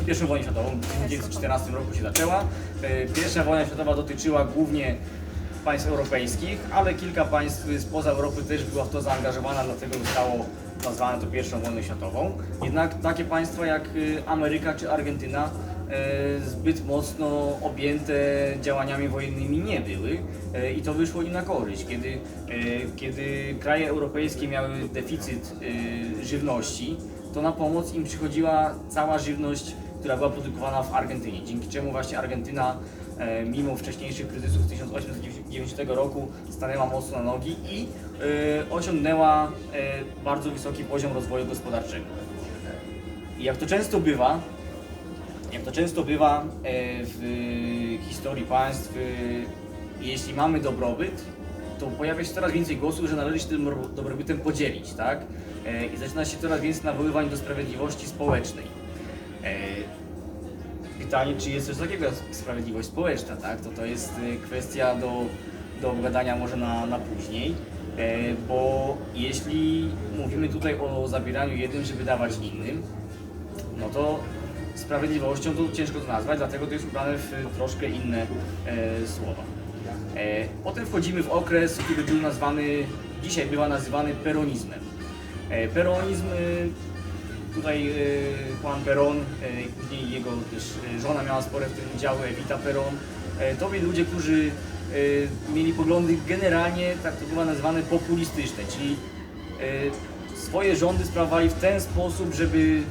pierwszą wojnę światową, w 1914 roku się zaczęła. E, Pierwsza wojna światowa dotyczyła głównie państw europejskich, ale kilka państw spoza Europy też była w to zaangażowana, dlatego zostało nazwane to pierwszą wojną światową. Jednak takie państwa jak y, Ameryka czy Argentyna e, zbyt mocno objęte działaniami wojennymi nie były e, i to wyszło im na korzyść, kiedy, kiedy kraje europejskie miały deficyt żywności, to na pomoc im przychodziła cała żywność, która była produkowana w Argentynie, dzięki czemu właśnie Argentyna e, mimo wcześniejszych kryzysów z 1890 roku stanęła mocno na nogi i e, osiągnęła e, bardzo wysoki poziom rozwoju gospodarczego. I jak to często bywa, jak to często bywa w historii państw, jeśli mamy dobrobyt, to pojawia się coraz więcej głosów, że należy się tym dobro- dobrobytem podzielić, tak? E, I zaczyna się coraz więcej nawoływań do sprawiedliwości społecznej. E, Pytanie, czy jest coś takiego jak sprawiedliwość społeczna, tak? To to jest e, kwestia do, do obgadania może na, na później, bo jeśli mówimy tutaj o zabieraniu jednym, żeby dawać innym, no to sprawiedliwością to ciężko to nazwać, dlatego to jest ubrane w troszkę inne słowa. E, potem wchodzimy w okres, który był nazwany, dzisiaj bywa nazywany peronizmem. E, peronizm, e, tutaj pan Peron, później jego też żona miała spore w tym udziały, Evita Peron. To byli ludzie, którzy mieli poglądy generalnie, tak to bywa nazywane populistyczne, czyli swoje rządy sprawowali w ten sposób, żeby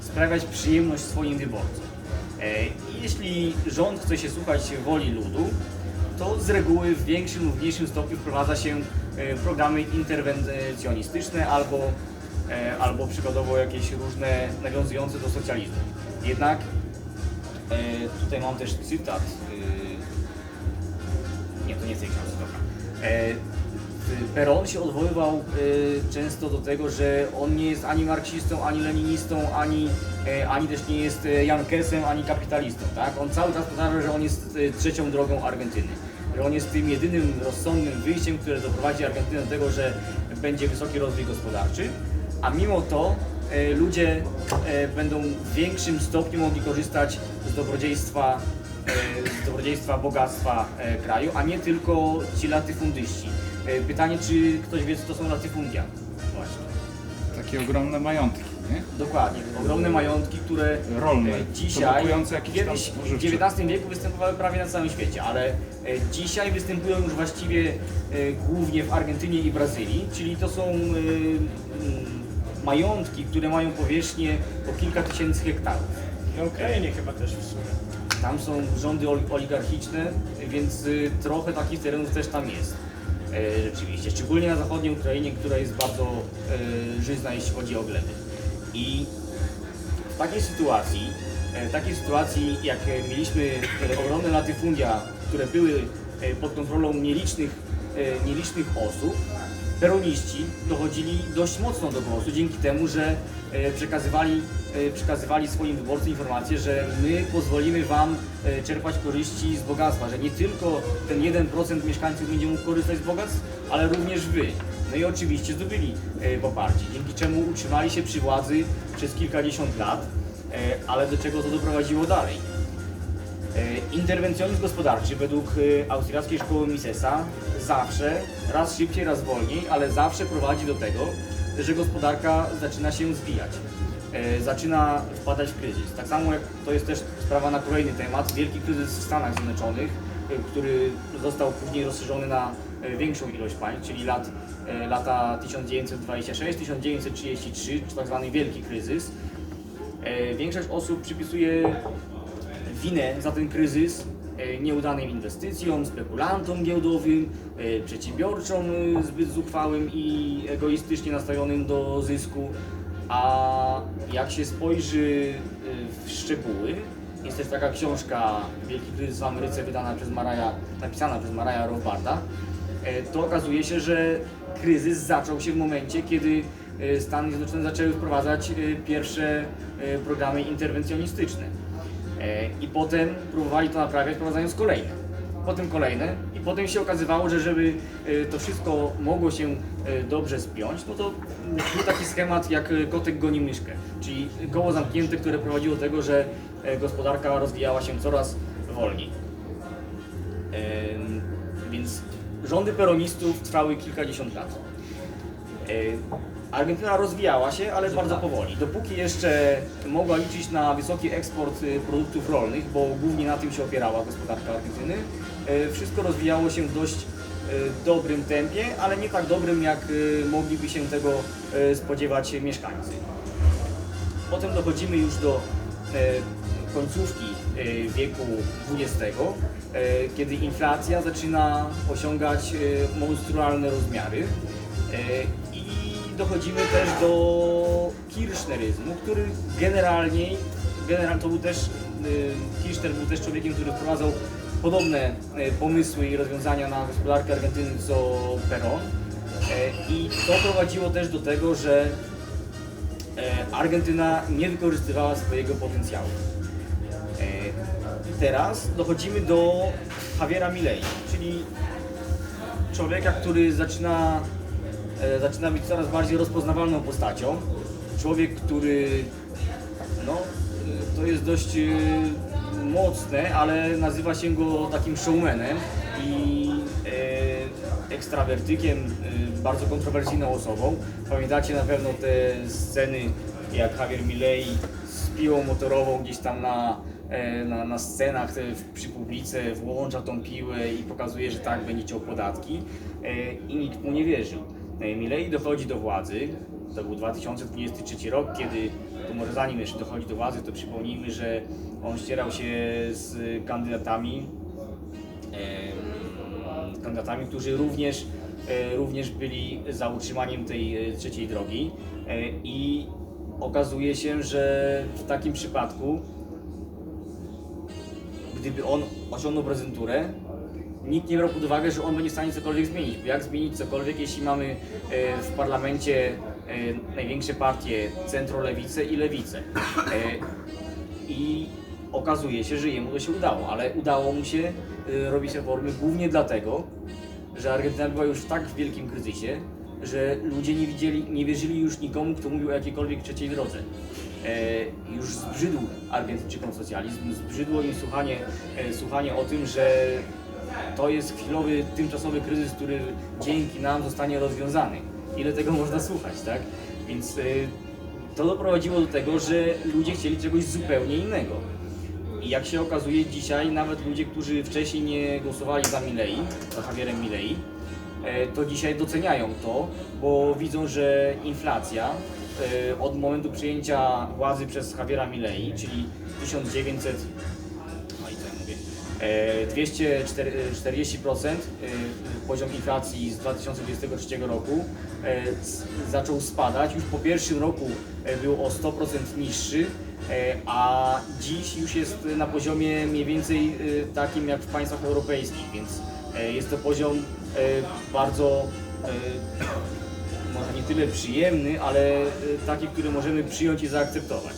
sprawiać przyjemność swoim wyborcom. I jeśli rząd chce się słuchać woli ludu, to z reguły w większym lub mniejszym stopniu wprowadza się e, programy interwencjonistyczne albo, e, albo przykładowo jakieś różne nawiązujące do socjalizmu. Jednak e, tutaj mam też cytat. Nie, to nie z tej książki, dobra. Peron się odwoływał często do tego, że on nie jest ani marksistą, ani leninistą, ani, ani też nie jest Jankesem, ani kapitalistą. Tak? On cały czas powtarzał, że on jest trzecią drogą Argentyny. On jest tym jedynym rozsądnym wyjściem, które doprowadzi Argentynę do tego, że będzie wysoki rozwój gospodarczy, a mimo to e, ludzie e, będą w większym stopniu mogli korzystać z dobrodziejstwa, e, z dobrodziejstwa bogactwa e, kraju, a nie tylko ci latyfundyści. E, Pytanie, czy ktoś wie, co to są latyfundia? Właśnie. Takie ogromne majątki, nie? Dokładnie. Ogromne majątki, które Rolne, e, dzisiaj, produkujące jakieś tam kiedyś w spożywcze. XIX wieku występowały prawie na całym świecie, ale e, dzisiaj występują już właściwie e, głównie w Argentynie i Brazylii, czyli to są e, mm, majątki, które mają powierzchnię po kilka tysięcy hektarów. Na Ukrainie chyba też w sumie. Tam są rządy oli- oligarchiczne, więc y, trochę takich terenów też tam jest. E, rzeczywiście, szczególnie na zachodniej Ukrainie, która jest bardzo e, żyzna, jeśli chodzi o gleby. I w takiej sytuacji, e, w takiej sytuacji, jak mieliśmy ogromne latyfundia, które były pod kontrolą nielicznych, nielicznych osób, peroniści dochodzili dość mocno do głosu dzięki temu, że e, przekazywali, e, przekazywali swoim wyborcom informację, że my pozwolimy Wam e, czerpać korzyści z bogactwa, że nie tylko ten 1% mieszkańców będzie mógł korzystać z bogactw, ale również Wy. No i oczywiście zdobyli poparcie, dzięki czemu utrzymali się przy władzy przez kilkadziesiąt lat, ale do czego to doprowadziło dalej? E, Interwencjonizm gospodarczy według e, austriackiej szkoły Misesa zawsze, raz szybciej, raz wolniej, ale zawsze prowadzi do tego, że gospodarka zaczyna się zwijać. E, Zaczyna wpadać w kryzys. Tak samo jak to jest też sprawa na kolejny temat, wielki kryzys w Stanach Zjednoczonych, który został później rozszerzony na większą ilość państw, czyli lat, lata 1926-1933, czy tak zwany wielki kryzys. Większość osób przypisuje winę za ten kryzys e, nieudanym inwestycjom, spekulantom giełdowym, e, przedsiębiorcom e, zbyt zuchwałym i egoistycznie nastawionym do zysku. A jak się spojrzy w szczegóły, jest też taka książka Wielki kryzys w Ameryce wydana przez Maraja, napisana przez Maraja Rothbarda, e, to okazuje się, że kryzys zaczął się w momencie, kiedy Stany Zjednoczone zaczęły wprowadzać pierwsze programy interwencjonistyczne. E, I potem próbowali to naprawiać, wprowadzając kolejne. Potem kolejne i potem się okazywało, że żeby e, to wszystko mogło się e, dobrze spiąć, no to był taki schemat jak kotek goni myszkę, czyli koło zamknięte, które prowadziło do tego, że gospodarka rozwijała się coraz wolniej. Więc rządy peronistów trwały kilkadziesiąt lat. Argentyna rozwijała się, ale bardzo powoli. Dopóki jeszcze mogła liczyć na wysoki eksport y, produktów rolnych, bo głównie na tym się opierała gospodarka Argentyny, e, wszystko rozwijało się w dość e, dobrym tempie, ale nie tak dobrym, jak mogliby się tego spodziewać mieszkańcy. Potem dochodzimy już do e, końcówki e, wieku XX, e, kiedy inflacja zaczyna osiągać monstrualne rozmiary dochodzimy też do kirchneryzmu, który generalnie, general, to był też, e, Kirchner był też człowiekiem, który wprowadzał podobne e, pomysły i rozwiązania na gospodarkę Argentyny co Peron E, i to prowadziło też do tego, że e, Argentyna nie wykorzystywała swojego potencjału. E, Teraz dochodzimy do Javiera Milei, czyli człowieka, który zaczyna, zaczyna być coraz bardziej rozpoznawalną postacią. Człowiek, który no, e, to jest dość e, mocne, ale nazywa się go takim showmanem i e, ekstrawertykiem, e, bardzo kontrowersyjną osobą. Pamiętacie na pewno te sceny, jak Javier Milei z piłą motorową gdzieś tam na, e, na, na scenach e, przy publice włącza tą piłę i pokazuje, że tak będzie ciął podatki e, i nikt mu nie wierzył. Milei dochodzi do władzy, to był 2023 rok, kiedy, to może zanim jeszcze dochodzi do władzy, to przypomnijmy, że on ścierał się z kandydatami, kandydatami, którzy również, e, również byli za utrzymaniem tej e, trzeciej drogi. E, i okazuje się, że w takim przypadku, gdyby on osiągnął prezydenturę, nikt nie brał pod uwagę, że on będzie w stanie cokolwiek zmienić. Bo jak zmienić cokolwiek, jeśli mamy e, w parlamencie e, największe partie centrolewicę i lewicę. E, I okazuje się, że jemu to się udało, ale udało mu się robić reformy głównie dlatego, że Argentyna była już w tak wielkim kryzysie, że ludzie nie widzieli, nie wierzyli już nikomu, kto mówił o jakiejkolwiek trzeciej drodze. E, już zbrzydł Argentyńczykom socjalizm, zbrzydło im słuchanie, e, słuchanie o tym, że to jest chwilowy, tymczasowy kryzys, który dzięki nam zostanie rozwiązany. Ile tego można słuchać, tak? Więc e, to doprowadziło do tego, że ludzie chcieli czegoś zupełnie innego. I jak się okazuje dzisiaj, nawet ludzie, którzy wcześniej nie głosowali za Milei, za Javierem Milei, e, to dzisiaj doceniają to, bo widzą, że inflacja e, od momentu przyjęcia władzy przez Javiera Milei, czyli 1900 240% e, poziom inflacji z 2023 roku e, zaczął spadać. Już po pierwszym roku e, był o 100% niższy, e, a dziś już jest na poziomie mniej więcej e, takim jak w państwach europejskich, więc e, jest to poziom e, bardzo e, może nie tyle przyjemny, ale e, taki, który możemy przyjąć i zaakceptować.